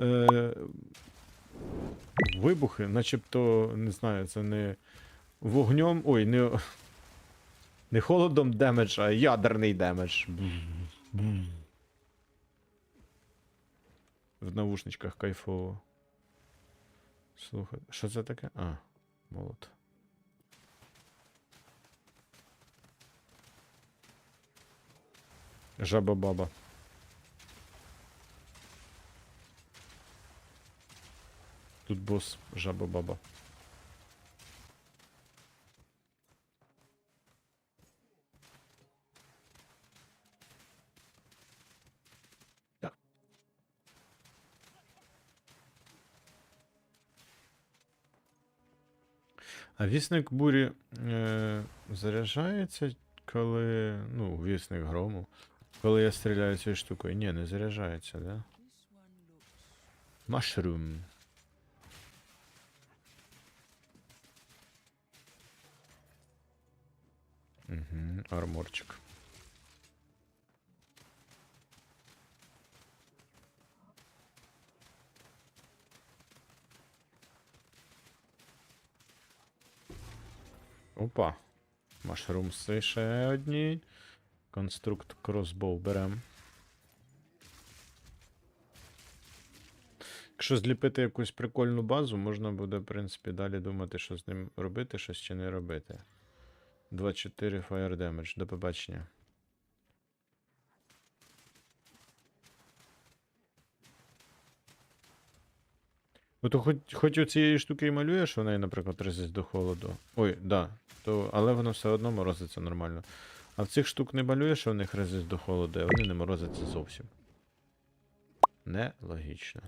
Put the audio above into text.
е, вибухи, начебто, не знаю, це не вогнем. Ой, не, не холодом демедж, а ядерний демедж. В навушничках кайфово. Слухай, що це таке? А, молот. Жаба-баба. Тут бос жаба-баба. Так. А вісник бурі е, заряджається, коли. Ну, вісник грому. Коли я стріляю цією штукою. Ні, не заряджається, да? Машрум. Угу, арморчик. Опа. Машрумси ще одні. Конструкт кросбоу берем. Якщо зліпити якусь прикольну базу, можна буде, в принципі, далі думати, що з ним робити, щось чи не робити. 24 Fire Damage. До побачення. Ото хоч, хоч у цієї штуки і малює, що в неї, наприклад, резист до холоду. Ой, да. То, але воно все одно морозиться нормально. А в цих штук не малює, що в них резист до холоду, а вони не морозяться зовсім. Нелогічно.